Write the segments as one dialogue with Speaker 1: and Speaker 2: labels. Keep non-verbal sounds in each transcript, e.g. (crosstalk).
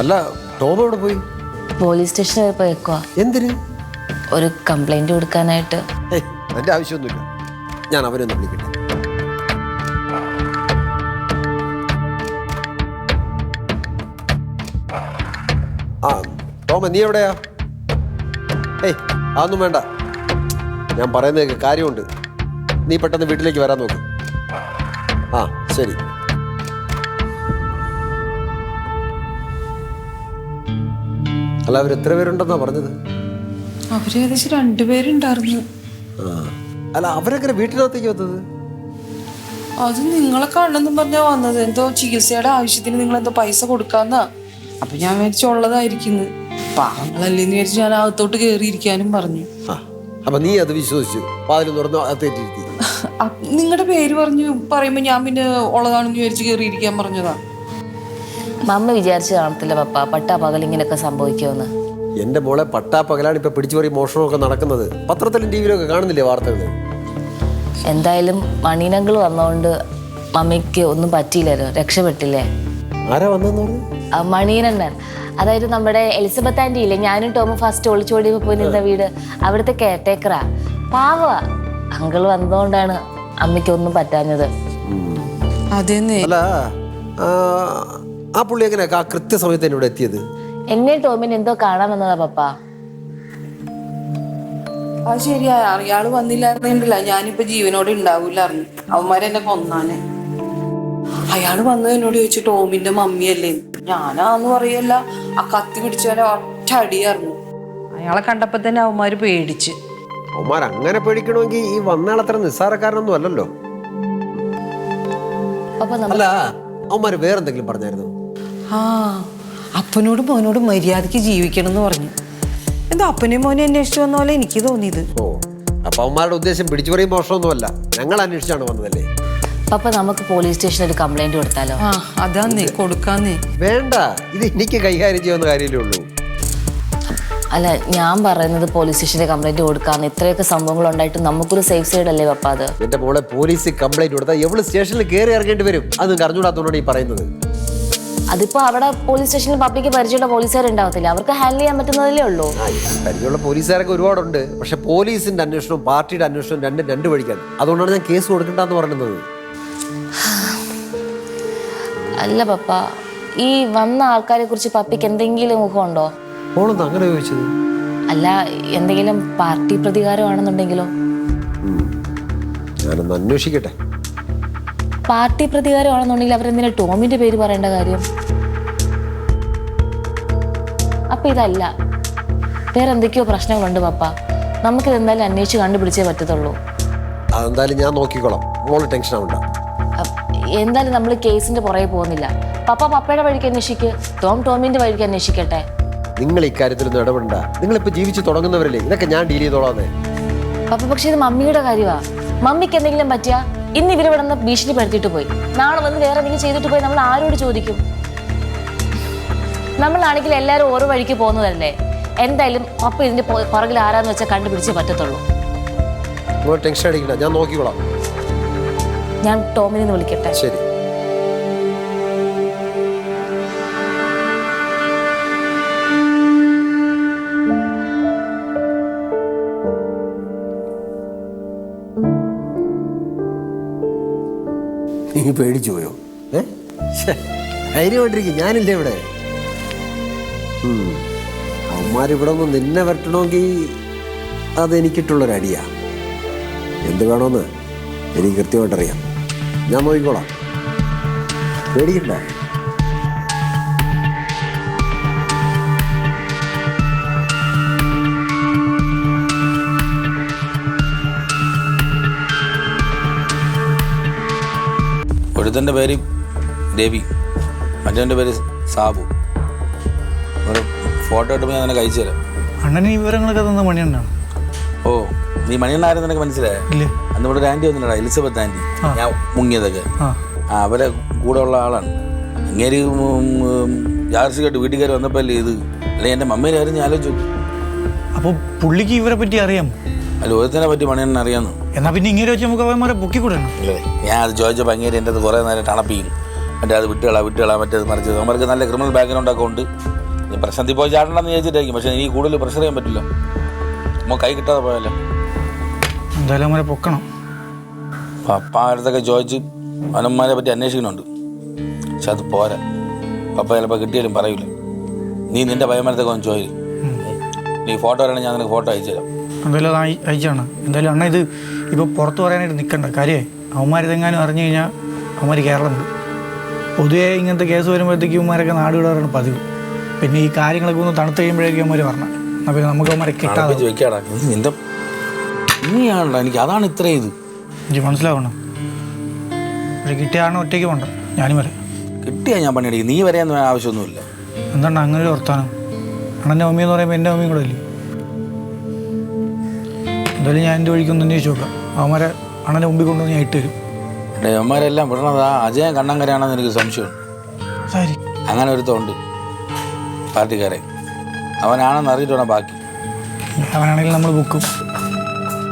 Speaker 1: അല്ല ടോം എവിടെ പോയി?
Speaker 2: പോലീസ് സ്റ്റേഷനിൽ വരെ പോയേക്കുവാ
Speaker 1: എന്തിന്?
Speaker 2: ഒരു കംപ്ലൈന്റ് കൊടുക്കാനായിട്ട്.
Speaker 1: എന്റെ ആവശ്യമൊന്നുമില്ല. ഞാൻ അവനൊന്ന് വിളിക്കട്ടെ. ആ ടോമ നീ എവിടെയാ? ഏയ് അതൊന്നും വേണ്ട. ഞാൻ പറയുന്നത് കാര്യമുണ്ട്. നീ പെട്ടെന്ന് വീട്ടിലേക്ക് വരാൻ നോക്ക്. ആ ശരി. അല്ല അവർ എത്ര പേരുണ്ടെന്നാ പറഞ്ഞത്?
Speaker 3: അവർ ഏകദേശം രണ്ടുപേരുണ്ടായിരുന്നു
Speaker 1: അല്ല അവരെങ്ങനെ വീട്ടിനകത്തേക്ക് വന്നത്?
Speaker 3: അത് നിങ്ങളെ കാണണമെന്നും പറഞ്ഞാ വന്നത്. എന്തോ ചികിത്സയുടെ ആവശ്യത്തിന് നിങ്ങൾ എന്തോ പൈസ കൊടുക്കാന്നാ. അപ്പൊ ഞാൻ വിചാരിച്ചുള്ളതായിരിക്കുന്നു പാവങ്ങളല്ലേന്ന് വിചാരിച്ച് ഞാൻ അകത്തോട്ട് കയറിയിരിക്കാനും പറഞ്ഞു.
Speaker 1: ആ അപ്പൊ നീ അത് വിശ്വസിച്ചു. വാതിൽ തുറന്നു അകത്തേറ്റിരുത്തി.
Speaker 3: നിങ്ങളുടെ പേര് പറഞ്ഞു പറയുമ്പോ ഞാൻ പിന്നെ ഉള്ളതാണെന്ന് വിചാരിച്ച് കയറിയിരിക്കാൻ പറഞ്ഞതാ.
Speaker 2: മമ്മ വിചാരിച്ചു കാണത്തില്ല പപ്പ. പട്ടാ പകൽ ഇങ്ങനെയൊക്കെ സംഭവിക്കുമെന്ന്.
Speaker 1: എന്റെ മോളെ പട്ടാപ്പകലാണ് ഇപ്പൊ പിടിച്ചു പറി മോഷണമൊക്കെ നടക്കുന്നത്. പത്രത്തിലും ടി വിയിലൊക്കെ കാണുന്നില്ലേ വാർത്തകൾ
Speaker 2: എന്തായാലും മണിനങ്ങൾ വന്നതുകൊണ്ട് മമ്മിക്ക് ഒന്നും പറ്റിയില്ലല്ലോ. രക്ഷപ്പെട്ടില്ലേ?
Speaker 1: ആരാ വന്നെന്ന് പറഞ്ഞു?
Speaker 2: മണീനണ്ണൻ അതായത് നമ്മുടെ എലിസബത്ത് ആന്റി ഇല്ലേ? ഞാനും ടോമും ഫസ്റ്റ് ഒളിച്ചോടി പോയി നിന്ന വീട്. അവിടുത്തെ കെയർടേക്കറാ പാവ. അങ്കിൾ വന്നതുകൊണ്ടാണ് അമ്മയ്ക്ക് ഒന്നും പറ്റാഞ്ഞത്.
Speaker 3: അതെന്നെ.
Speaker 1: അല്ല ആ, പുള്ളി എങ്ങനെ ആ കൃത്യസമയത്ത് എന്നോട് ഇവിടെ എത്തിയത്?
Speaker 2: എന്നെ ടോമിന് എന്തോ കാണാൻ വന്നതാ പപ്പ.
Speaker 3: അത് ശരിയാ അയാൾ വന്നില്ലായിരുന്നില്ല ഞാനിപ്പോ ജീവനോടെ അറിഞ്ഞു. അവന്മാരെന്നെ കൊന്നാനെ. അയാൾ വന്ന് എന്നോട് ചോദിച്ചു ടോമിന്റെ മമ്മിയല്ലേ? ഞാനാന്ന് പറയല്ല ആ കത്തി പിടിച്ചവരെ ഒറ്റ അടി അടിയായിരുന്നു അയാളെ കണ്ടപ്പോ തന്നെ അവന്മാര് പേടിച്ച്.
Speaker 1: അവന്മാർ അങ്ങനെ പേടിക്കണമെങ്കിൽ ഈ വന്നാളത്ര നിസ്സാരക്കാരനൊന്നും അല്ലല്ലോ.
Speaker 2: നമ്മ
Speaker 1: അല്ല അവന്മാർ വേറെന്തെങ്കിലും പറഞ്ഞായിരുന്നു?
Speaker 3: ആ അപ്പനോടും മോനോടും മര്യാദയ്ക്ക് ജീവിക്കണം എന്ന് പറഞ്ഞു. എന്തോ അപ്പനെയും മോനെ അന്വേഷിച്ചു വന്ന പോലെ എനിക്ക് തോന്നിയത്.
Speaker 1: ഓ അപ്പൊ അവന്മാരുടെ ഉദ്ദേശം പിടിച്ചു പറയും മോഷണമൊന്നുമല്ല. ഞങ്ങൾ അന്വേഷിച്ചാണ് വന്നതല്ലേ?
Speaker 2: പപ്പ നമുക്ക് പോലീസ് സ്റ്റേഷനിൽ ഒരു കംപ്ലൈന്റ് കൊടുത്താലോ?
Speaker 3: ആ അതാന്നേ കൊടുക്കാന്നേ.
Speaker 1: വേണ്ട ഇത് എനിക്ക് കൈകാര്യം ചെയ്യാവുന്ന കാര്യമല്ലേ ഉള്ളൂ.
Speaker 2: അല്ല ഞാൻ പറയുന്നത് പോലീസ് സ്റ്റേഷനിൽ കംപ്ലൈന്റ് കൊടുക്കാന്ന്. ഇത്രയൊക്കെ സംഭവങ്ങൾ ഉണ്ടായിട്ട് നമുക്കൊരു സേഫ് സൈഡ് അല്ലേ പപ്പ അത്?
Speaker 1: എന്റെ മോളെ പോലീസ് കംപ്ലൈന്റ് കൊടുത്താൽ എവൾ സ്റ്റേഷനിൽ കയറി ഇറങ്ങേണ്ടി വരും? അത് അറിഞ്ഞുകൂടാത്തോണ്ടാണ് ഈ പറയുന്നത്.
Speaker 2: അതിപ്പോ അവിടെ പോലീസ് സ്റ്റേഷനിൽ പബ്ലിക് പരിചയമുള്ള പോലീസുകാർ ഉണ്ടാവത്തില്ല അവർക്ക് ഹാൻഡിൽ ചെയ്യാൻ പറ്റുന്നതല്ലേ ഉള്ളൂ?
Speaker 1: പരിചയമുള്ള പോലീസുകാരൊക്കെ ഒരുപാടുണ്ട്. പക്ഷെ പോലീസിന്റെ അന്വേഷണവും പാർട്ടിയുടെ അന്വേഷണവും രണ്ടും രണ്ട് വഴിക്കാണ്. അതുകൊണ്ടാണ് ഞാൻ കേസ് കൊടുക്കണ്ടെന്ന് പറയുന്നത്.
Speaker 2: അല്ല പപ്പ. ഈ വന്ന ആൾക്കാരെ കുറിച്ച് പപ്പിക്ക് എന്തെങ്കിലും മുഖമുണ്ടോ
Speaker 1: അങ്ങനെ ചോദിച്ചത്?
Speaker 2: അല്ല എന്തെങ്കിലും പാർട്ടി പ്രതികാരമാണെന്നുണ്ടെങ്കിലോ?
Speaker 1: ഞാനൊന്ന് അന്വേഷിക്കട്ടെ.
Speaker 2: പാർട്ടി പ്രതികാരമാണെന്നുണ്ടെങ്കിൽ അവരെന്തിനാ ടോമിന്റെ പേര് പറയേണ്ട കാര്യം? അപ്പൊ ഇതല്ല. വേറെ എന്തൊക്കെയോ പ്രശ്നങ്ങളുണ്ട് പപ്പ. നമുക്കിത് എന്തായാലും അന്വേഷിച്ച് കണ്ടുപിടിച്ചേ പറ്റത്തുള്ളൂ.
Speaker 1: അതെന്തായാലും ഞാൻ നോക്കിക്കോളാം. മോൾ ടെൻഷൻ ആവണ്ട.
Speaker 2: എന്തായാലും നമ്മൾ കേസിന്റെ പുറകെ പോകുന്നില്ല. പപ്പ പപ്പയുടെ വഴിക്ക് അന്വേഷിക്ക്. ടോം ടോമിന്റെ വഴിക്ക് അന്വേഷിക്കട്ടെ.
Speaker 1: നിങ്ങൾ ഇക്കാര്യത്തിലൊന്നും ഇടപെടണ്ട. നിങ്ങളിപ്പോ ജീവിച്ച് തുടങ്ങുന്നവരല്ലേ? ഇതൊക്കെ ഞാൻ ഡീൽ ചെയ്തോളാന്നേ
Speaker 2: പപ്പ പക്ഷെ ഇത് മമ്മിയുടെ കാര്യമാ മമ്മിക്ക് എന്തെങ്കിലും പറ്റിയാ? ഇന്ന് ഇവർ ഇവിടെ നിന്ന് ഭീഷണിപ്പെടുത്തിയിട്ട് പോയി. നാളെ വന്ന് വേറെ എന്തെങ്കിലും ചെയ്തിട്ട് പോയി നമ്മൾ ആരോട് ചോദിക്കും? നമ്മളാണെങ്കിൽ എല്ലാവരും ഓരോ വഴിക്ക് പോകുന്നതല്ലേ? എന്തായാലും അപ്പ ഇതിന്റെ പുറകിൽ ആരാന്ന് വെച്ചാൽ കണ്ടുപിടിച്ചേ പറ്റത്തുള്ളൂ.
Speaker 1: ടെൻഷൻ അടിക്കണ്ട. ഞാൻ നോക്കിക്കോളാം.
Speaker 2: ഞാൻ ടോമിനെ വിളിക്കട്ടെ?
Speaker 1: ശരി. നീ പേടിച്ചു പോയോ? ഏ? ധൈര്യമായിട്ടിരിക്കും. ഞാനില്ലേ ഇവിടെ. അവന്മാരിവിടെ ഒന്ന് നിന്നെ വരട്ടണമെങ്കിൽ അതെനിക്കിട്ടുള്ളൊരടിയാ. എന്ത് വേണമെന്ന് എനിക്ക് കൃത്യമായിട്ടറിയാം. ഞാൻ നോക്കിക്കോളാം. പേടിക്കണ്ട.
Speaker 4: ഒരുത്തന്റെ പേര് ദേവി മറ്റേന്റെ പേര് സാബു. ഒരു ഫോട്ടോ ഇട്ടുമ്പോൾ ഞാൻ നിനക്ക് അയച്ചു തരാം.
Speaker 5: അണ്ണന് ഈ വിവരങ്ങളൊക്കെ തന്ന മണിയണ്ണാണ്
Speaker 4: ഓ നീ മണിയണ്ണായിരുന്നു നിനക്ക് മനസ്സിലായേ?
Speaker 5: ഇല്ല.
Speaker 4: അന്ന് ഇവിടെ ഒരു ആന്റി വന്നിട്ടാ എലിസബത്ത് ആന്റി.
Speaker 5: ആ.
Speaker 4: ഞാൻ മുങ്ങിയതൊക്കെ.
Speaker 5: ആ.
Speaker 4: ആ അവരെ കൂടെ ഉള്ള ആളാണ്. ഇങ്ങനെ വീട്ടിൽ കയറി വന്നപ്പോൾ അല്ലേ ഇത്? അല്ലെങ്കിൽ എന്റെ മമ്മേനെ ആരും ഞാൻ ആലോചിച്ചു.
Speaker 5: അപ്പോൾ പുള്ളിക്ക് ഇവരെ പറ്റി അറിയാം
Speaker 4: അല്ല പറ്റി തന്നെ അറിയാന്ന്.
Speaker 5: എന്നാ പിന്നെ ഇങ്ങനെ വെച്ച് നമുക്ക് അവന്മാരെ പൊക്കിക്കൂടണം
Speaker 4: അല്ലേ ഞാൻ അത് ചോദിച്ചപ്പോൾ അങ്ങേര് എന്റെ അത് കുറേ നേരം ടണപ്പിക്കും മറ്റേ അത് വിട്ടുകളാ വിട്ടുകളാ മറ്റേത് മറിച്ചത് അവർക്ക് നല്ല ക്രിമിനൽ ബാക്ക്ഗ്രൗണ്ട് ഒക്കെ ഉണ്ട്. ഇനി പ്രശ്നത്തിൽ പോയി ചാടണമെന്ന് വിചാരിച്ചിട്ടായിരിക്കും. പക്ഷേ എനിക്ക് കൂടുതൽ പ്രഷർ ചെയ്യാൻ പറ്റില്ല. നമ്മൾ കൈ കിട്ടാതെ പോയല്ലോ
Speaker 5: എന്തായാലും അവന്മാരെ പൊക്കണം.
Speaker 4: പപ്പ അടുത്തൊക്കെ ചോദിച്ച് അവനന്മാരെ പറ്റി അന്വേഷിക്കുന്നുണ്ട്. പക്ഷെ അത് പോരാ. പപ്പ ചിലപ്പോൾ കിട്ടിയാലും പറയൂല. നീ നിന്റെ പയ്യന്മാരത്തൊക്കെ ഒന്ന് ചോദിക്കും. നീ ഫോട്ടോ വരണമെങ്കിൽ ഞാൻ നിനക്ക് ഫോട്ടോ അയച്ചു തരാം
Speaker 5: എന്തായാലും അത് അയ- അയച്ചാണ് എന്തായാലും അണ്ണ ഇത് ഇപ്പോൾ പുറത്ത് പറയാനായിട്ട് നിൽക്കണ്ട കാര്യമേ അവന്മാരിതെങ്ങാനും അറിഞ്ഞു കഴിഞ്ഞാൽ അവന്മാർ കേരളം വിടും പൊതുവേ ഇങ്ങനത്തെ കേസ് വരുമ്പോഴത്തേക്കും ഇവന്മാരൊക്കെ നാട് വിടാറാണ് പതിവ്. പിന്നെ ഈ കാര്യങ്ങളൊക്കെ ഒന്ന് തണുത്ത് കഴിയുമ്പോഴേക്കും അവന്മാർ പറഞ്ഞു എന്നാൽ പിന്നെ നമുക്ക് അവന്മാരെ കിട്ടാതെ
Speaker 4: അടപ്പിച്ച് നിന്റെ നീയാണല്ലോ എനിക്ക്. അതാണ് ഇത്ര ഇത്.
Speaker 5: എനിക്ക് മനസ്സിലാവണം? പക്ഷെ കിട്ടിയാണ് ഒറ്റയ്ക്ക് പോണ്ട? ഞാനും വരാം.
Speaker 4: കിട്ടിയാ ഞാൻ പണിയെടുക്കും. നീ വരെയൊന്നും ആവശ്യമൊന്നുമില്ല.
Speaker 5: എന്താണ് അങ്ങനെ ഒരു വർത്താനം? അണ്ണന്റെ മമ്മി എന്ന് പറയുമ്പോൾ എന്റെ മമ്മിയും കൂടെ ഇല്ലേ എന്തായാലും ഞാൻ എന്റെ വഴിക്കൊന്ന് അന്വേഷിച്ച് നോക്കാം. അവന്മാരെ അണ്ണന്റെ മുമ്പിൽ കൊണ്ടുവന്ന് ഞാൻ ഇട്ട് തരും.
Speaker 4: അവന്മാരെല്ലാം വിടണത്. ആ അജയൻ കണ്ണങ്കരയാണെന്ന് എനിക്ക് സംശയമുണ്ട്.
Speaker 5: സാരി.
Speaker 4: അങ്ങനെ ഒരുത്തുണ്ട് പാർട്ടിക്കാരെ. അവനാണെന്ന് അറിഞ്ഞിട്ട് വേണം ബാക്കി.
Speaker 5: അവനാണെങ്കിൽ നമ്മൾ ബുക്കും.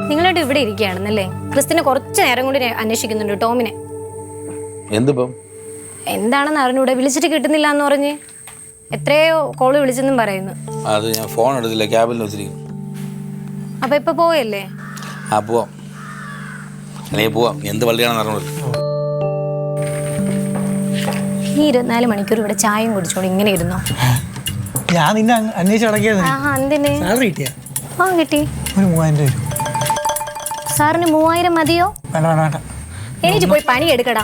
Speaker 6: നിങ്ങളോട് ഇവിടെ ഇരിക്കുകയാണെന്നല്ലേ? ക്രിസ്തിനെ കുറച്ച് നേരം കൂടി അന്വേഷിക്കുന്നുണ്ട് ടോമിനെ.
Speaker 4: എന്തിപ്പം?
Speaker 6: എന്താണെന്ന് അറിഞ്ഞൂടെ? വിളിച്ചിട്ട് കിട്ടുന്നില്ല എന്ന് പറഞ്ഞ്. എത്രയോ കോൾ വിളിച്ചെന്നും പറയുന്നു.
Speaker 4: അത് ഞാൻ ഫോൺ എടുത്തില്ല ക്യാബിൽ വെച്ചിരിക്കും
Speaker 6: അപ്പൊ ഇപ്പൊ പോയല്ലേ
Speaker 4: ആ പോവാം. അല്ലെങ്കിൽ പോവാം. നീ എന്ത് വള്ളിയാണെന്ന് അറിഞ്ഞത്
Speaker 6: ഈ ഇരുപത്തിനാല് മണിക്കൂർ ഇവിടെ ചായയും കുടിച്ചോണ്ട് ഇങ്ങനെ ഇരുന്നോ?
Speaker 5: ഞാൻ നിന്നെ അങ്ങ് അന്വേഷിച്ച് അടക്കിയത്
Speaker 6: ആ കിട്ടി.
Speaker 5: ഒരു മൂവായിരം രൂപ.
Speaker 6: സാറിന് മൂവായിരം മതിയോ?
Speaker 5: വേണ്ട വേണ്ട വേണ്ട.
Speaker 6: എനിക്ക് പോയി പണി എടുക്കടാ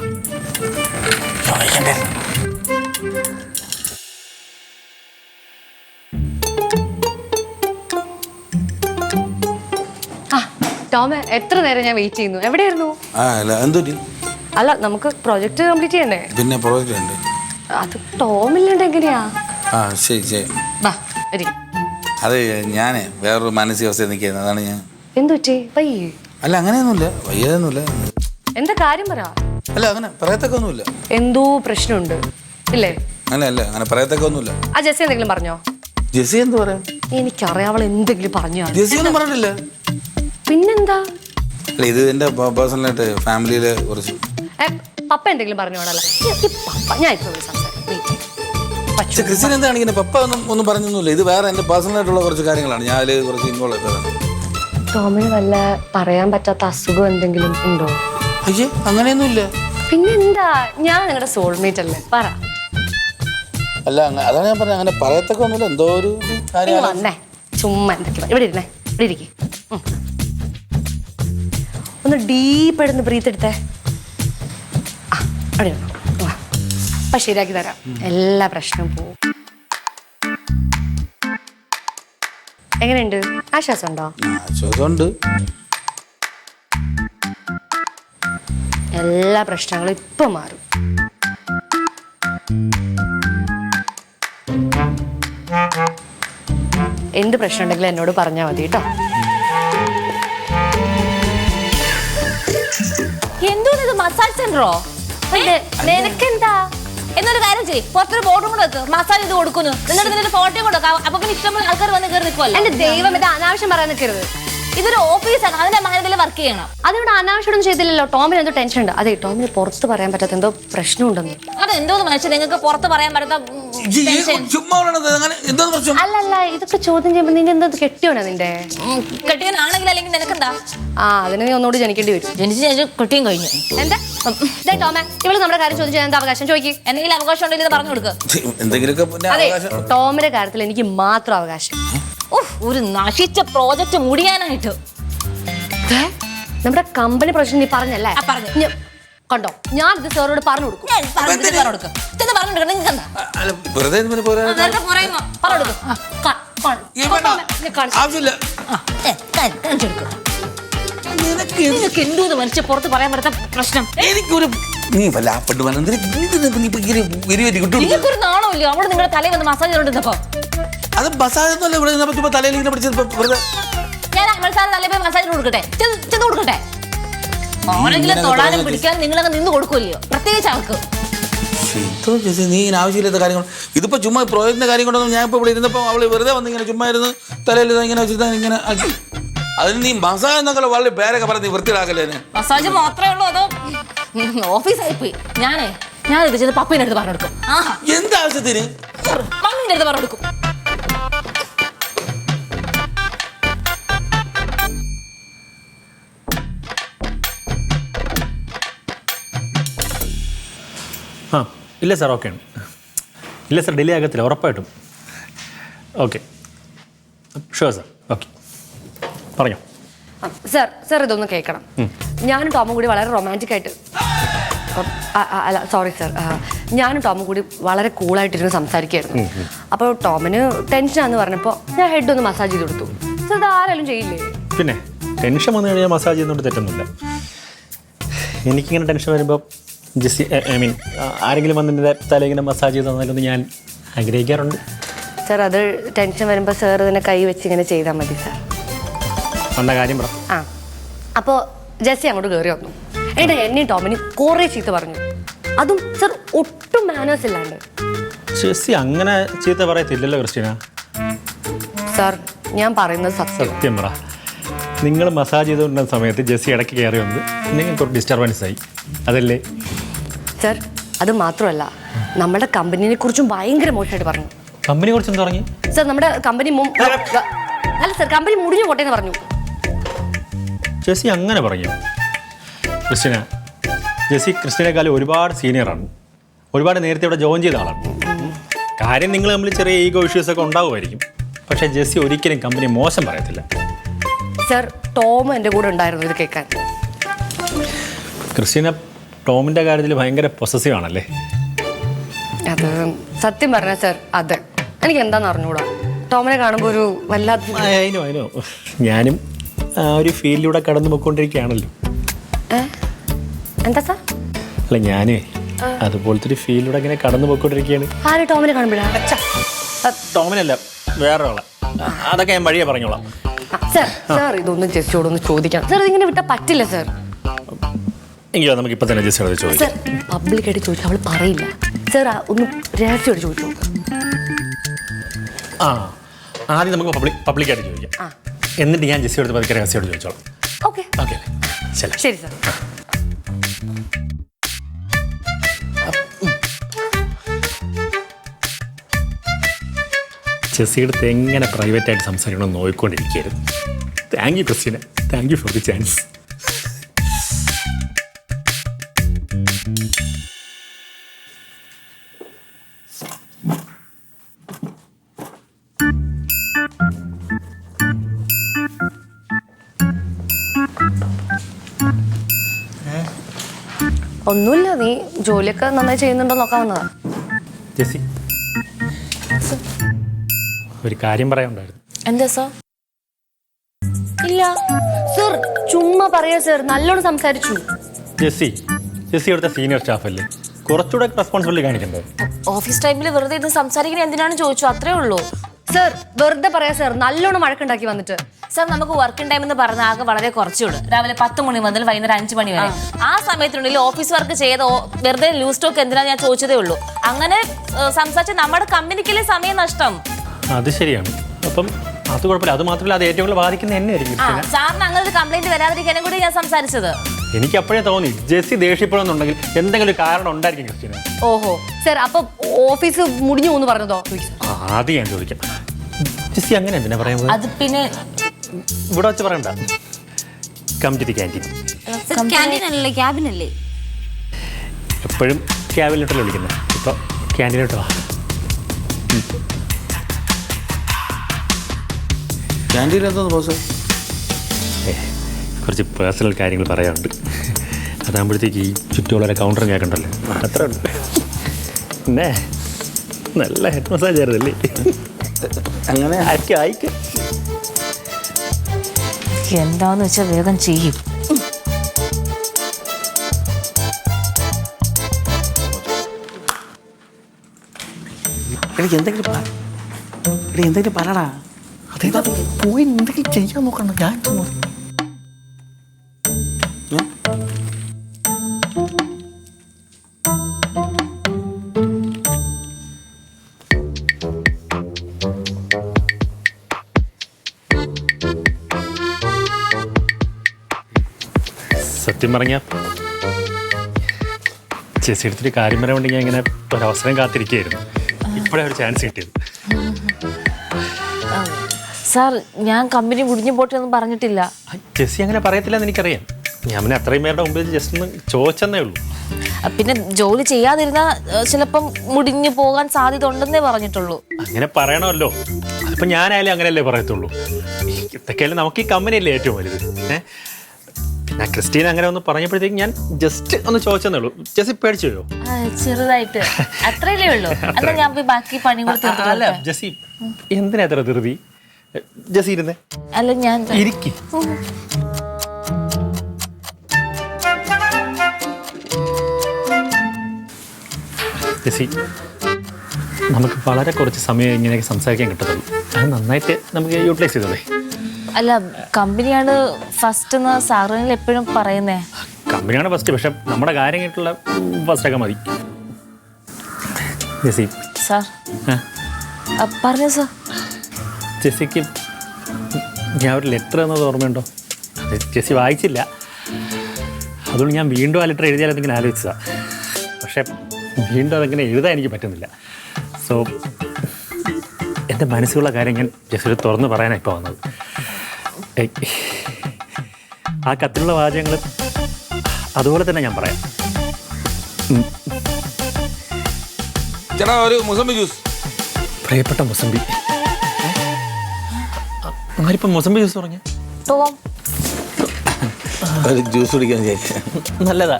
Speaker 7: ടോമ എത്ര നേരം ഞാൻ വെയിറ്റ് ചെയ്യുന്നു? എവിടെയായിരുന്നു?
Speaker 4: ആ അല്ല എന്തൊരു
Speaker 7: അല്ല നമുക്ക് പ്രൊജക്ട് കംപ്ലീറ്റ് ചെയ്യണ്ടേ?
Speaker 4: പിന്നെ പ്രോജക്റ്റ് ഉണ്ട്.
Speaker 7: അത് ടോമില്ലാണ്ട് എങ്ങനെയാ?
Speaker 4: ആ ശരി ശരി.
Speaker 7: വാ വരി.
Speaker 4: അത് ഞാൻ വേറൊരു മാനസികാവസ്ഥയിൽ നിൽക്കുന്നത് അതാണ് ഞാൻ.
Speaker 7: എന്തു പറ്റി? പയ്യേ
Speaker 4: അല്ല അങ്ങനെയൊന്നുമില്ല. വയ്യാതൊന്നുമില്ല.
Speaker 7: എന്താ കാര്യം പറ.
Speaker 4: അല്ല അങ്ങനെ പറയത്തൊക്കെ ഒന്നുമില്ല
Speaker 7: എന്തോ പ്രശ്നമുണ്ട്. ഇല്ലേ?
Speaker 4: അല്ല അല്ല അങ്ങനെ പറയത്തൊക്കെ ഒന്നുമില്ല
Speaker 7: ആ ജെസ്സി എന്തെങ്കിലും പറഞ്ഞോ?
Speaker 4: ജെസി എന്ത് പറയാം?
Speaker 7: എനിക്കറിയാം അവൾ എന്തെങ്കിലും പറഞ്ഞു ജെസ്സി
Speaker 4: ജെസി ഒന്നും പറഞ്ഞിട്ടില്ല.
Speaker 7: പിന്നെന്താ?
Speaker 4: അല്ല ഇത് എന്റെ പേഴ്സണലായിട്ട് ഫാമിലിയിലെ കുറച്ച്
Speaker 7: പപ്പ എന്തെങ്കിലും പറഞ്ഞു ഈ പപ്പ ഞാൻ ഇപ്പൊ വിളിച്ച് സംസാരിക്കാം Wait.
Speaker 4: പക്ഷെ ക്രിസ്ത്യൻ എന്താണ് ഇങ്ങനെ? പപ്പ ഒന്നും ഒന്നും പറഞ്ഞൊന്നുമില്ല. ഇത് വേറെ എന്റെ പേഴ്സണലായിട്ടുള്ള കുറച്ച് കാര്യങ്ങളാണ്. ഞാൻ അതിൽ കുറച്ച് ഇൻവോൾവ് ആയിട്ടാണ്
Speaker 7: ടോമിന് വല്ല പറയാൻ പറ്റാത്ത അസുഖം എന്തെങ്കിലും ഉണ്ടോ?
Speaker 4: അയ്യേ അങ്ങനെയൊന്നുമില്ല.
Speaker 7: പിന്നെന്താ? ഞാൻ നിങ്ങളുടെ സോൾമേറ്റ് അല്ലേ? പറ.
Speaker 4: അല്ല അതാണ് ഞാൻ പറഞ്ഞത് അങ്ങനെ പറയത്തൊക്കെ ഒന്നുമില്ല. എന്തോ ഒരു കാര്യം
Speaker 7: ചുമ്മാ എന്തൊക്കെ ഇവിടെ ഇരുന്നേ. ഇവിടെ ഇരിക്കേ. ഒന്ന് ഡീപ്പ് എടുന്ന് ബ്രീത്ത് എടുത്തേ. ആ അവിടെ. വാ. അപ്പൊ ശരിയാക്കി തരാം. എല്ലാ പ്രശ്നവും പോവും. എങ്ങനെയുണ്ട്? ആശ്വാസം ഉണ്ടോ
Speaker 4: ആശ്വാസമുണ്ട്.
Speaker 7: എല്ലാ പ്രശ്നങ്ങളും ഇപ്പൊ മാറും. എന്ത് പ്രശ്നമുണ്ടെങ്കിലും എന്നോട് പറഞ്ഞാൽ മതി കേട്ടോ.
Speaker 8: മസാജ് സെന്ററോ നിനക്കെന്താ? എന്നൊരു കാര്യം ചെയ്യ്. പുറത്തൊരു ബോർഡും കൂടെ വെക്ക്. മസാജ് ഇത് കൊടുക്കുന്നു. എന്നിട്ട് നിന്റെ ഫോട്ടോ കൊടുക്കാം അപ്പൊ പിന്നെ ഇഷ്ടംപോലെ ആൾക്കാർ വന്ന് കയറി നിൽക്കുമല്ലോ
Speaker 6: എന്റെ ദൈവം ഇത് അനാവശ്യം പറയാൻ നിൽക്കരുത്
Speaker 8: ഇതൊരു ഓഫീസാണ് അതിന്റെ മാനേജറിൽ വർക്ക് ചെയ്യണം.
Speaker 6: അതിവിടെ അനാവശ്യം ചെയ്തില്ലല്ലോ. ടോമിന് എന്തോ ടെൻഷൻ ഉണ്ട്. അതെ ടോമിന് പുറത്ത് പറയാൻ പറ്റാത്ത എന്തോ പ്രശ്നമുണ്ടെന്ന്.
Speaker 8: അത് എന്തോന്ന് മനുഷ്യൻ നിങ്ങൾക്ക് പുറത്ത് പറയാൻ പറ്റാത്ത ടെൻഷൻ.
Speaker 4: ചുമ്മാ പറയണത് അങ്ങനെ എന്തോ പ്രശ്നം?
Speaker 6: അല്ലല്ല ഇതൊക്കെ ചോദ്യം ചെയ്യുമ്പോൾ നിന്റെ എന്തോ കെട്ടിയോണ നിന്റെ?
Speaker 8: കെട്ടിയനാണെങ്കിൽ അല്ലെങ്കിൽ നിനക്കെന്താ?
Speaker 6: ആ അതിന് നീ ഒന്നുകൂടി ജനിക്കേണ്ടി വരും.
Speaker 8: ജനിച്ച് ജനിച്ച് കെട്ടിയും കഴിഞ്ഞു.
Speaker 6: എന്താ? ഇതാ ടോമ ഇവൾ നമ്മുടെ കാര്യം ചോദിച്ചാൽ എന്താ അവകാശം? ചോദിക്കും.
Speaker 8: എന്തെങ്കിലും അവകാശം ഉണ്ടെങ്കിൽ ഇത് പറഞ്ഞു കൊടുക്കുക
Speaker 4: എന്തെങ്കിലുമൊക്കെ പിന്നെ
Speaker 6: അതെ
Speaker 4: അവകാശം.
Speaker 6: ടോമിന്റെ കാര്യത്തിൽ എനിക്ക് മാത്രം അവകാശം.
Speaker 8: ഒരു നശിച്ച പ്രോജക്റ്റ് മുടിയാനായിട്ട്.
Speaker 6: ദേ, നമ്മുടെ കമ്പനി പ്രൊജക്ട് നീ പറഞ്ഞല്ലേ?
Speaker 8: ആ, പറഞ്ഞു.
Speaker 6: കണ്ടോ? ഞാൻ ഇത് സാറോട് പറഞ്ഞു കൊടുക്കും.
Speaker 8: പറഞ്ഞു എന്തോന്ന് മനുഷ്യ പുറത്ത് പറയാൻ പറ്റാത്ത പ്രശ്നം?
Speaker 4: എനിക്കൊരു നീ വല്ല ആ പെണ്ണ് പറഞ്ഞ എന്തിനാ നീ ഇത് നീ ഇപ്പൊ ഇങ്ങനെ വെരി കിട്ടും
Speaker 8: അവിടെ നിങ്ങളുടെ തലയിൽ വന്ന് മസാജ് ചെയ്തോണ്ടിരുന്നപ്പോ?
Speaker 4: അത് ബസാജൊന്നുമല്ല ഇവിടെ നിന്നപ്പോ ചുമ്മാ തലയിൽ ഇങ്ങനെ പിടിച്ചത് ഇപ്പൊ വെറുതെ.
Speaker 8: ഞാൻ അമൽ സാറിന് തലയിൽ പോയി മസാജ് കൊടുക്കട്ടെ? ചെന്ന് ചെന്ന് കൊടുക്കട്ടെ? ആരെങ്കിലും
Speaker 4: ഇങ്ങനെ
Speaker 8: തൊടാനും
Speaker 4: പറഞ്ഞ്
Speaker 8: നിങ്ങളങ്ങ് നിന്ന് കൊടുക്കുമല്ലോ. പ്രത്യേകിച്ച് അവർക്ക്.
Speaker 4: ശ്ശെ, ഇത്രോ ചേച്ചി നീ ഇങ്ങനെ ആവശ്യമില്ലാത്ത കാര്യങ്ങൾ. ഇതിപ്പോ ചുമ്മാ പ്രോജക്റ്റിന്റെ കാര്യം കൊണ്ടൊന്നും ഞാൻ ഇപ്പൊ ഇവിടെ ഇരുന്നപ്പോ അവൾ വെറുതെ വന്ന് ഇങ്ങനെ ചുമ്മാ ഇരുന്ന് തലയിൽ ഇതാ ഇങ്ങനെ വെച്ചിട്ട് ഇങ്ങനെ ആക്കി അതിന് നീ മസാജ് എന്നൊക്കെ വളരെ പേരൊക്കെ പറഞ്ഞ് വൃത്തിയിലാക്കല്ലേ എന്നെ?
Speaker 8: മസാജ് മാത്രമേ ഉള്ളൂ അതോ? ഓഫീസായി പോയി ഞാനേ
Speaker 2: ഞാൻ ഇത് ചെയ്ത് പപ്പേന്റെ അടുത്ത് പറഞ്ഞു കൊടുക്കും. ആഹാ. മമ്മീന്റെ അടുത്ത് പറഞ്ഞു കൊടുക്കും.
Speaker 9: ഇല്ല സാർ ഓക്കെ ആണ്. ഇല്ല സാർ ഡിലേ ആകത്തില്ല ഉറപ്പായിട്ടും. ഓക്കെ ഷുവർ സാർ ഓക്കെ പറഞ്ഞോ.
Speaker 7: സാർ സാർ ഇതൊന്ന് കേൾക്കണം. ഞാനും ടോമും കൂടി വളരെ റൊമാന്റിക് ആയിട്ട് അല്ല സോറി സാർ ഞാനും ടോമും കൂടി വളരെ കൂളായിട്ടിരുന്ന് സംസാരിക്കായിരുന്നു. അപ്പോൾ ടോമിന് ടെൻഷനാന്ന് പറഞ്ഞപ്പോൾ ഞാൻ ഹെഡ് ഒന്ന് മസാജ് ചെയ്ത് കൊടുത്തു. സാർ ഇത് ആരായാലും ചെയ്യില്ലേ?
Speaker 9: പിന്നെ ടെൻഷൻ വന്നു കഴിഞ്ഞാൽ മസാജ് ചെയ്യുന്നതുകൊണ്ട് തെറ്റൊന്നുമില്ല. എനിക്കിങ്ങനെ ടെൻഷൻ വരുമ്പോൾ ജസ്റ്റ് ഐ മീൻ ആരെങ്കിലും വന്ന് എന്റെ തല ഇങ്ങനെ മസാജ് ചെയ്ത് തന്നാലൊന്ന് ഞാൻ ആഗ്രഹിക്കാറുണ്ട്.
Speaker 7: സർ അത് ടെൻഷൻ വരുമ്പോൾ സാർ ഇതിനെ കൈ വെച്ച് ഇങ്ങനെ ചെയ്താൽ മതി സാർ.
Speaker 9: വന്ന കാര്യം പറ.
Speaker 7: ആ. അപ്പോൾ ജെസ്സി അങ്ങോട്ട് കയറി വന്നു. എടാ എന്നെയും ടോമിനും കുറേ ചീത്ത പറഞ്ഞു. അതും സർ ഒട്ടും മാനേഴ്സ് ഇല്ലാണ്ട്.
Speaker 9: ജെസ്സി അങ്ങനെ ചീത്ത പറയത്തില്ലല്ലോ ക്രിസ്റ്റീന.
Speaker 7: സാർ ഞാൻ പറയുന്നത് സത്യം
Speaker 9: സത്യം പറ. നിങ്ങൾ മസാജ് ചെയ്തുകൊണ്ടിരുന്ന സമയത്ത് ജെസ്സി ഇടയ്ക്ക് കയറി വന്ന് നിങ്ങൾക്ക് ഒരു ഡിസ്റ്റർബൻസ് ആയി. അതല്ലേ?
Speaker 7: സർ അത് മാത്രമല്ല നമ്മുടെ കമ്പനിയെ കുറിച്ചും ഭയങ്കര മോശമായിട്ട് പറഞ്ഞു.
Speaker 9: കമ്പനി കുറിച്ച് എന്ത് പറഞ്ഞു?
Speaker 7: സർ നമ്മുടെ കമ്പനി അല്ല സർ കമ്പനി മുടിഞ്ഞു പോട്ടെ എന്ന് പറഞ്ഞു.
Speaker 9: ജെസ്സി അങ്ങനെ പറഞ്ഞു ക്രിസ്റ്റിന ജെസ്സി ക്രിസ്റ്റിനേക്കാളും ഒരുപാട് സീനിയറാണ് ഒരുപാട് നേരത്തെ ഇവിടെ ജോയിൻ ചെയ്ത ആളാണ്. കാര്യം നിങ്ങൾ തമ്മിൽ ചെറിയ ഈഗോ ഇഷ്യൂസ് ഒക്കെ ഉണ്ടാവുമായിരിക്കും. പക്ഷേ ജെസ്സി ഒരിക്കലും കമ്പനി മോശം പറയത്തില്ല.
Speaker 7: സർ ടോം എന്റെ കൂടെ ഉണ്ടായിരുന്നു ഇത് കേൾക്കാൻ.
Speaker 9: ക്രിസ്റ്റീന ടോമിന്റെ കാര്യത്തിൽ ഭയങ്കര പൊസസീവ് ആണല്ലേ?
Speaker 7: അത് സത്യം പറഞ്ഞ സർ അത്. എനിക്ക് എന്താന്ന് അറിഞ്ഞൂടാ? ടോമിനെ കാണുമ്പോൾ ഒരു വല്ലാത്ത
Speaker 9: അതിനോ അതിനോ ഞാനും ആ ഒരു ഫീൽഡിലൂടെ കടന്നു പോയിക്കൊണ്ടിരിക്കുകയാണല്ലോ.
Speaker 7: ഏ? എന്താ സർ
Speaker 9: അല്ല ഞാനേ അതുപോലത്തെ ഒരു ഫീൽഡിലൂടെ ഇങ്ങനെ കടന്നു പോയിക്കൊണ്ടിരിക്കുകയാണ്.
Speaker 7: ആര് ടോമിനെ കാണുമ്പോഴാ?
Speaker 9: ടോമിനല്ല വേറെ ആളെ അതൊക്കെ ഞാൻ വഴിയെ പറഞ്ഞോളാം.
Speaker 7: സർ സർ ഇതൊന്നും ജസ്റ്റോടൊന്ന് ചോദിക്കാം. സർ ഇതിങ്ങനെ വിട്ടാൽ പറ്റില്ല സർ
Speaker 9: എങ്കിലോ നമുക്ക് ഇപ്പം തന്നെ ജസ്റ്റ് ചോദിക്കാം.
Speaker 7: സർ പബ്ലിക്കായിട്ട് ചോദിക്കാം അവൾ പറയില്ല. സർ ഒന്ന് രഹസ്യമായിട്ട് ചോദിച്ചു.
Speaker 9: ആ ആദ്യം നമുക്ക് പബ്ലിക് പബ്ലിക്കായിട്ട് ചോദിക്കാം. എന്നിട്ട് ഞാൻ ജെസ്സിയോട് പതുക്കെ രഹസ്യമായിട്ട് ചോദിച്ചോളാം.
Speaker 7: ഓക്കെ.
Speaker 9: ഓക്കെ ശരി.
Speaker 7: ശരി. സർ.
Speaker 9: ജെസ്സിയുടെ അടുത്ത് എങ്ങനെ പ്രൈവറ്റായിട്ട് സംസാരിക്കണമെന്ന് നോക്കിക്കൊണ്ടിരിക്കുകയായിരുന്നു thank you Christina thank you for the chance
Speaker 7: ഒന്നുമില്ല നീ ജോലിയൊക്കെ നന്നായി ചെയ്യുന്നുണ്ടോ നോക്കാൻ വന്നതാ?
Speaker 9: ജെസ്സി. ഒരു കാര്യം പറയാനുണ്ടായിരുന്നു.
Speaker 2: എന്താ സർ? ഇല്ല.
Speaker 7: സർ ചുമ്മാ പറയാ സർ. നല്ലോണം സംസാരിച്ചു.
Speaker 9: ജെസ്സി ജെസ്സി ഇവിടുത്തെ സീനിയർ സ്റ്റാഫ് അല്ലേ? കുറച്ചുകൂടെ റെസ്പോൺസിബിലിറ്റി കാണിക്കണ്ടേ?
Speaker 2: ഓഫീസ് ടൈമിൽ വെറുതെ ഇരുന്ന് സംസാരിക്കുന്നത് എന്തിനാണ് ചോദിച്ചു. അത്രേ ഉള്ളൂ.
Speaker 7: സർ വെറുതെ പറയാ സർ നല്ലോണം വഴക്കുണ്ടാക്കി വന്നിട്ട്.
Speaker 2: സർ നമുക്ക് വർക്കിംഗ് ടൈം എന്ന് പറഞ്ഞ ആകെ വളരെ കുറച്ചുള്ളൂ. രാവിലെ പത്ത് മണി മുതൽ വൈകുന്നേരം അഞ്ച് മണി വരെ. ആ സമയത്തിനുള്ളിൽ ഓഫീസ് വർക്ക് ചെയ്ത് വെറുതെ ലൂസ് സ്റ്റോക്ക് എന്തിനാ ഞാൻ ചോദിച്ചതേ ഉള്ളൂ. അങ്ങനെ സംസാരിച്ച നമ്മുടെ കമ്പനിക്കല്ലേ സമയം നഷ്ടം?
Speaker 9: അത് ശരിയാണ്. അപ്പം അത് കുഴപ്പമില്ല. അത് മാത്രമല്ല അത് ഏറ്റവും കൂടുതൽ ബാധിക്കുന്ന എന്നെ ആയിരിക്കും
Speaker 2: സാറിന് അങ്ങനെ ഒരു കംപ്ലൈന്റ് വരാതിരിക്കാനും കൂടി ഞാൻ സംസാരിച്ചത്.
Speaker 9: എനിക്ക് അപ്പോഴേ തോന്നി ജെസ്സി ദേഷ്യപ്പെടുന്നുണ്ടെങ്കിൽ എന്തെങ്കിലും ഒരു കാരണം ഉണ്ടായിരിക്കും ക്രിസ്റ്റിന്.
Speaker 7: ഓഹോ സർ അപ്പൊ ഓഫീസ് മുടിഞ്ഞു എന്ന് പറഞ്ഞതോ?
Speaker 9: ആദ്യം ഞാൻ ചോദിക്കാം. ജെസ്സി അങ്ങനെ എന്തിനാ പറയുന്നത്
Speaker 2: അത് പിന്നെ
Speaker 9: ഇവിടെ വെച്ച് പറയണ്ട. Come to the canteen
Speaker 10: canteen അല്ലല്ലേ ക്യാബിനല്ലേ
Speaker 9: എപ്പോഴും ക്യാബിനിലോട്ടല്ലേ വിളിക്കുന്നത്. ഇപ്പൊ ക്യാന്റീനിലോട്ട് വാ.
Speaker 4: ക്യാന്റീൻ എന്താന്ന് ബോസ്
Speaker 9: കുറച്ച് പേഴ്സണൽ കാര്യങ്ങൾ പറയാറുണ്ട് അതാകുമ്പോഴത്തേക്ക് ഈ ചുറ്റുമുള്ള കൗണ്ടർ കേൾക്കണ്ടല്ലോ. അത്ര ഉണ്ട് പിന്നെ നല്ല ഹെഡ് മസാജ് ആയിരുന്നല്ലേ?
Speaker 4: അങ്ങനെ
Speaker 9: അയക്ക് അയക്ക്
Speaker 2: എന്താന്ന് വെച്ചാൽ വേഗം ചെയ്യും.
Speaker 11: എനിക്ക് എന്തെങ്കിലും പറ. എടി എന്തെങ്കിലും പറടാ.
Speaker 5: അതെന്താ? പോയി എന്തെങ്കിലും ചെയ്യാൻ നോക്കണ്ട. ഞാൻ
Speaker 9: സത്യം പറഞ്ഞ. ചെസ് എടുത്തിട്ട് കാര്യം പറയാൻ വേണ്ടി ഞാൻ ഇങ്ങനെ ഒരവസരം കാത്തിരിക്കുകയായിരുന്നു. ഇപ്പോഴേ ഒരു ചാൻസ് കിട്ടിയത്.
Speaker 2: സാർ ഞാൻ കമ്പനി മുടിഞ്ഞു പോട്ടെന്ന് പറഞ്ഞിട്ടില്ല.
Speaker 9: ചേച്ചി അങ്ങനെ പറയത്തില്ലെന്ന് എനിക്കറിയാം. ഞാൻ പിന്നെ അത്രയും പേരുടെ മുമ്പിൽ ജസ്റ്റ് ഒന്ന് ചോദിച്ചെന്നേ ഉള്ളൂ.
Speaker 2: പിന്നെ ജോലി ചെയ്യാതിരുന്ന ചിലപ്പം മുടിഞ്ഞു പോകാൻ സാധ്യത ഉണ്ടെന്നേ പറഞ്ഞിട്ടുള്ളൂ.
Speaker 9: അങ്ങനെ പറയണമല്ലോ. അതിപ്പോൾ ഞാനായാലും അങ്ങനെയല്ലേ പറയത്തുള്ളൂ. ഇതൊക്കെയല്ലേ നമുക്ക് ഈ കമ്പനിയല്ലേ ഏറ്റവും വലുത്. ഏഹ് പിന്നെ ക്രിസ്റ്റീൻ അങ്ങനെ ഒന്ന് പറഞ്ഞപ്പോഴത്തേക്ക് ഞാൻ ജസ്റ്റ് ഒന്ന് ചോദിച്ചെന്നേ ഉള്ളൂ. ജെസ്സി പേടിച്ചു
Speaker 2: ആ, ചെറുതായിട്ട്. അത്രയല്ലേ ഉള്ളൂ. (laughs) അല്ല ഞാൻ പോയി ബാക്കി പണി കൂടി തീർത്തിട്ട്
Speaker 9: അല്ല
Speaker 2: വരട്ടെ.
Speaker 9: ജെസ്സി എന്തിനാ എത്ര ധൃതി? ജസി ഇരുന്നേ.
Speaker 2: അല്ല ഞാൻ
Speaker 9: ഇരിക്കി. ജെസ്സി നമുക്ക് വളരെ കുറച്ച് സമയം ഇങ്ങനെയൊക്കെ സംസാരിക്കാൻ കിട്ടത്തുള്ളൂ. അത് നന്നായിട്ട് നമുക്ക് യൂട്ടിലൈസ് ചെയ്തോളേ.
Speaker 2: അല്ല കമ്പനിയാണ് ഫസ്റ്റ് എന്ന് സാറിനിൽ എപ്പോഴും പറയുന്നേ?
Speaker 9: കമ്പനിയാണ് ഫസ്റ്റ് പക്ഷെ നമ്മുടെ കാര്യമായിട്ടുള്ള ഫസ്റ്റൊക്കെ മതി. Jessie
Speaker 2: sir. പറഞ്ഞു സാർ.
Speaker 9: ജെസിക്ക് ഞാൻ ഒരു ലെറ്റർ എന്നത് ഓർമ്മയുണ്ടോ? ജെസി വായിച്ചില്ല. അതുകൊണ്ട് ഞാൻ വീണ്ടും ആ ലെറ്റർ എഴുതിയാൽ എന്തെങ്കിലും ആലോചിച്ചതാണ് പക്ഷെ വീണ്ടും അതെങ്ങനെ എഴുതാൻ എനിക്ക് പറ്റുന്നില്ല. സോ എന്റെ മനസ്സിലുള്ള കാര്യം ഞാൻ ജെസ്സിയോട് തുറന്ന് പറയാനാണ് ഇപ്പോൾ വന്നത്. ആ കത്തിലുള്ള വാചകങ്ങൾ അതുപോലെ തന്നെ ഞാൻ പറയാം.
Speaker 4: ചേട്ടാ ഒരു മുസംബി ജ്യൂസ്.
Speaker 9: പ്രിയപ്പെട്ട മുസംബി ആരിപ്പം മുസംബി ജ്യൂസ് പറഞ്ഞു?
Speaker 2: ടോം
Speaker 4: ഒരു ജ്യൂസ് കുടിക്കാൻ
Speaker 9: നല്ലതാ.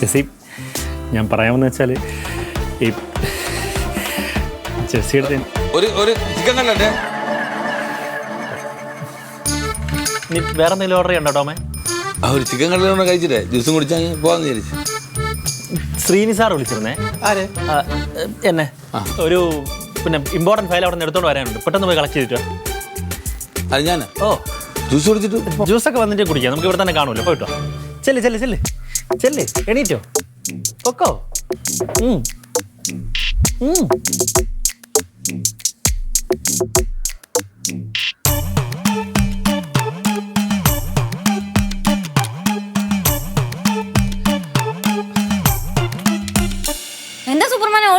Speaker 9: ജെസി ഞാൻ പറയാമെന്ന് വെച്ചാൽ ഈ ജെസിയുടെ
Speaker 4: ഒരു ഒരു ചിക്കൻ കണ്ടേ
Speaker 9: നീ വേറെ എന്തെങ്കിലും ഓർഡർ ചെയ്യണ്ടോ ടോമേ?
Speaker 4: ആ ഒരു ചിക്കൻ കണ്ടോണ്ട് കഴിച്ചിട്ടേ. ജ്യൂസും കുടിച്ചാൽ പോകാന്ന് വിചാരിച്ചു.
Speaker 9: ശ്രീനി സാർ വിളിച്ചിരുന്നേ.
Speaker 5: ആര്?
Speaker 9: എന്നെ. ഒരു പിന്നെ ഇമ്പോർട്ടന്റ് ഫയൽ അവിടെ നിന്ന് എടുത്തോണ്ട് വരാനുണ്ട്. പെട്ടെന്ന് പോയി കളക്ട് ചെയ്തിട്ട്.
Speaker 4: അത് ഞാൻ
Speaker 9: ഓ.
Speaker 4: ജ്യൂസ് കുടിച്ചിട്ട്?
Speaker 9: ജ്യൂസൊക്കെ വന്നിട്ട് കുടിക്കാം. നമുക്ക് ഇവിടെ തന്നെ കാണുമല്ലോ പോയിട്ടോ ചെല്ല് ചെല്ല് ചെല്ല്. ചെല്ല്. എണീറ്റോ? പൊക്കോ? ഉം.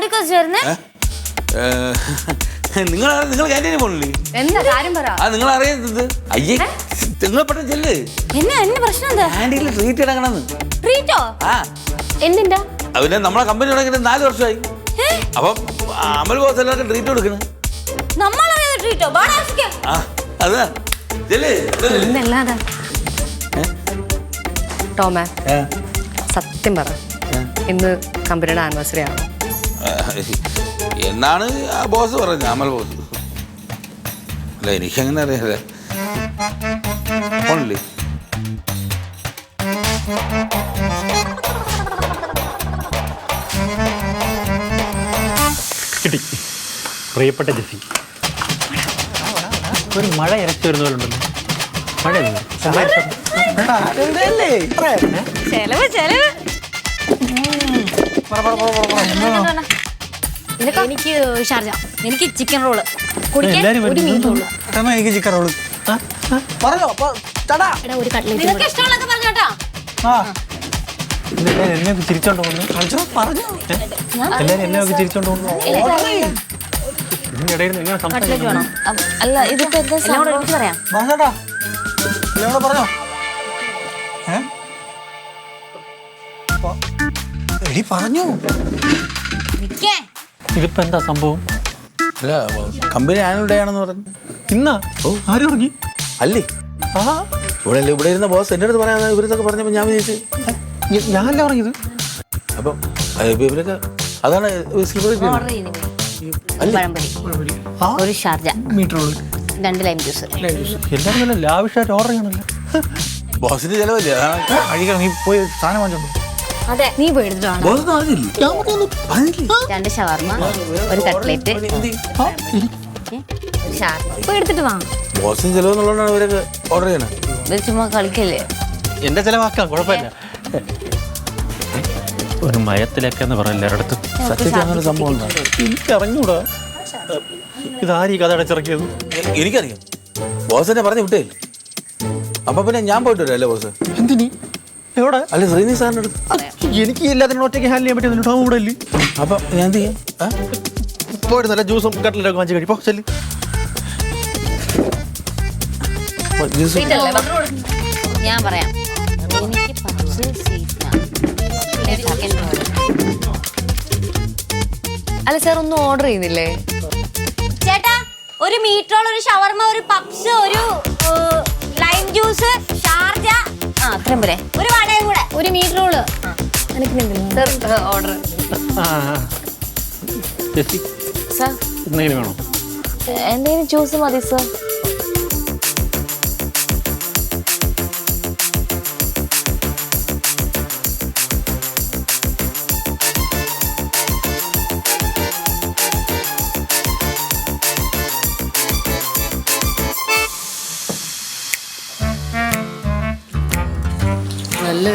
Speaker 10: ഓടിക്കൊച്ചു വരുന്നേ
Speaker 4: നിങ്ങൾ നിങ്ങൾ ക്യാന്റീനിൽ പോണില്ലേ?
Speaker 7: എന്താ കാര്യം പറ.
Speaker 4: ആ നിങ്ങൾ അറിയുന്നത് അയ്യേ നിങ്ങൾ പെട്ടെന്ന് ചെല്ല്.
Speaker 10: എന്നാ എന്നെ പ്രശ്നം എന്താ?
Speaker 4: ക്യാന്റീനിൽ ട്രീറ്റ് ഇടങ്ങണമെന്ന്
Speaker 10: ട്രീറ്റോ
Speaker 4: ആ.
Speaker 6: എന്തിന്റെ
Speaker 4: അവന് നമ്മളെ കമ്പനി തുടങ്ങിയിട്ട് നാല് വർഷമായി. അപ്പം അമൽ ബോസ് എല്ലാവർക്കും ട്രീറ്റ് കൊടുക്കണം.
Speaker 10: നമ്മളറിയാതെ ട്രീറ്റോ
Speaker 4: ആ അതാ. ചെല്ല്.
Speaker 6: ഇന്നല്ലാതെ.
Speaker 7: ടോമേ സത്യം പറ. ഇന്ന് കമ്പനിയുടെ ആനിവേഴ്സറി ആണ്?
Speaker 4: എന്നാണ് ആ ബോസ് പറഞ്ഞത് അമൽ ബോസ്. അല്ല എനിക്കങ്ങനെ അറിയാതെ. ഓൺലി
Speaker 9: കിട്ടി. പ്രിയപ്പെട്ട ജെസ്സി. ഒരു മഴ ഇരച്ചു വരുന്ന പോലെ ഉണ്ടല്ലോ. മഴ
Speaker 10: ചെലവ് ചെലവ്.
Speaker 6: എനിക്ക് ഷാർജ.
Speaker 10: എനിക്ക് ചിക്കൻ റോൾ കുടിക്കാൻ ഒരു മീൻ
Speaker 5: റോൾ എനിക്ക് ചിക്കൻ റോൾ പറഞ്ഞോ
Speaker 6: ഒരു കട്ട്ലേറ്റ്
Speaker 10: നിനക്ക് ഇഷ്ടമുള്ളതൊക്കെ പറഞ്ഞോട്ടാ
Speaker 5: ആ. ഇതെല്ലാരും എന്നെ ഒക്കെ ചിരിച്ചോണ്ട് പോകുന്നു പറഞ്ഞു. എല്ലാരും എന്നെ ഒക്കെ ചിരിച്ചോണ്ട് പോകുന്നു
Speaker 2: അല്ല ഇതിപ്പോ എന്താ
Speaker 10: പറയാം.
Speaker 5: പറഞ്ഞോ. എടി പറഞ്ഞു.
Speaker 9: ഇതിപ്പോ എന്താ സംഭവം?
Speaker 4: അല്ല കമ്പനി ആനുവൽ ഡേ ആണെന്ന് പറഞ്ഞു.
Speaker 5: ഇന്നാ? ഓ. ആര് പറഞ്ഞു?
Speaker 4: അല്ലേ?
Speaker 5: ആ.
Speaker 4: ഇവിടെ അല്ലേ ഇവിടെ ഇരുന്ന ബോസ് എന്റെ അടുത്ത് പറയാതെ ഇവരിതൊക്കെ പറഞ്ഞപ്പോൾ ഞാൻ വിചാരിച്ചു.
Speaker 5: ഞാനല്ല പറഞ്ഞത്.
Speaker 4: അപ്പം ഇവരൊക്കെ അതാണ്
Speaker 10: ഒരു ഷാർജ.
Speaker 5: മീറ്റർ
Speaker 10: രണ്ട് ലൈം ജ്യൂസ്
Speaker 9: എല്ലാവരും നല്ല ലാവിഷായിട്ട് ഓർഡർ ചെയ്യണല്ലോ
Speaker 4: ബോസിന്റെ ചിലവല്ലേ? അതാണ്
Speaker 5: അഴിക്കണം നീ പോയി സാധനം വാങ്ങിച്ചോണ്ട്
Speaker 10: അതെ.
Speaker 6: നീ
Speaker 10: രണ്ട് ഷവർമ ഒരു കട്ട്ലേറ്റ്.
Speaker 6: എടുത്തിട്ട് വാ.
Speaker 4: ബോസിന് ചിലവെന്നുള്ളതാണ് ഇവരൊക്കെ ഓർഡർ ചെയ്യണത്
Speaker 2: ഇത് ചുമ്മാ കളിക്കല്ലേ?
Speaker 9: എന്റെ ചിലവാക്കാം കുഴപ്പമില്ല. ഒരു മയത്തിലൊക്കെ എന്ന് പറയില്ല എല്ലായിടത്തും
Speaker 4: സത്യത്തിൽ അങ്ങനെ സംഭവം ഉണ്ടോ?
Speaker 9: എനിക്ക് അറിഞ്ഞൂടാ ഇതാരീ കഥ അടച്ചിറക്കിയത്?
Speaker 4: എനിക്കറിയാം. ബോസ് എന്നെ പറഞ്ഞു വിട്ടേ അപ്പൊ പിന്നെ ഞാൻ പോയിട്ട് വരാം അല്ലേ ബോസ്?
Speaker 5: എന്തിനി?
Speaker 9: എവിടെ?
Speaker 11: അല്ല ശ്രീനി സാറിന്റെ അടുത്ത്.
Speaker 9: എനിക്ക് എല്ലാത്തിനും ഒറ്റയ്ക്ക് ഹാൻഡിൽ ചെയ്യാൻ പറ്റിയ ടോം കൂടെ ഇല്ലേ?
Speaker 11: അപ്പൊ ഞാൻ എന്ത് ചെയ്യാം?
Speaker 9: പോയിട്ട് നല്ല ജ്യൂസും കട്ടിലൊക്കെ വാങ്ങിച്ച് കഴിപ്പോ ചെല്ലു.
Speaker 10: ഞാൻ പറയാം. എനിക്ക് പർച്ചേസ്
Speaker 7: അല്ല സാർ ഒന്നും ഓർഡർ ചെയ്യുന്നില്ലേ?
Speaker 10: ചേട്ടാ ഒരു മീറ്ററോൾ ഒരു ഷവർമ ഒരു പപ്സ് ഒരു ലൈം ജ്യൂസ് ഷാർജ.
Speaker 2: ആ അത്രയും പോരെ.
Speaker 10: ഒരു
Speaker 6: ഒരു മീറ്റർ റോൾ എനിക്ക്
Speaker 7: സാർ ഓർഡർ
Speaker 12: വേണോ?
Speaker 2: എന്തെങ്കിലും ജ്യൂസ് മതി സാർ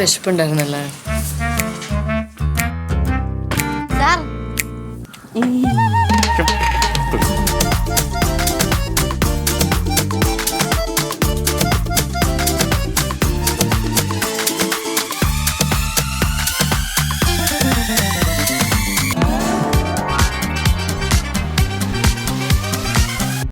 Speaker 7: വിശപ്പുണ്ടായിരുന്നല്ലേ?